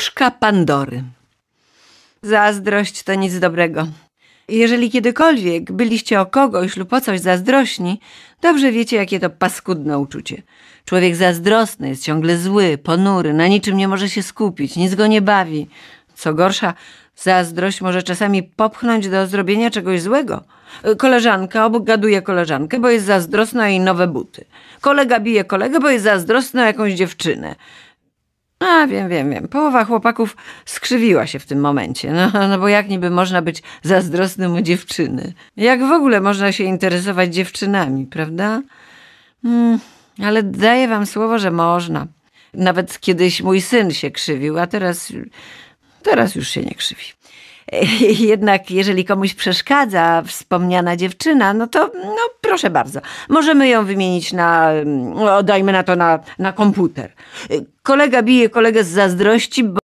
Puszka Pandory. Zazdrość to nic dobrego. Jeżeli kiedykolwiek byliście o kogoś lub o coś zazdrośni, dobrze wiecie, jakie to paskudne uczucie. Człowiek zazdrosny jest ciągle zły, ponury, na niczym nie może się skupić, nic go nie bawi. Co gorsza, zazdrość może czasami popchnąć do zrobienia czegoś złego. Koleżanka obgaduje koleżankę, bo jest zazdrosna o jej nowe buty. Kolega bije kolegę, bo jest zazdrosny o jakąś dziewczynę. A, wiem, wiem, wiem. Połowa chłopaków skrzywiła się w tym momencie. No, no bo jak niby można być zazdrosnym o dziewczyny? Jak w ogóle można się interesować dziewczynami, prawda? Hmm, ale daję wam słowo, że można. Nawet kiedyś mój syn się krzywił, a teraz, teraz już się nie krzywi. Jednak jeżeli komuś przeszkadza wspomniana dziewczyna, no to no proszę bardzo. Możemy ją wymienić na, no, dajmy na to na, na komputer. Kolega bije kolegę z zazdrości, bo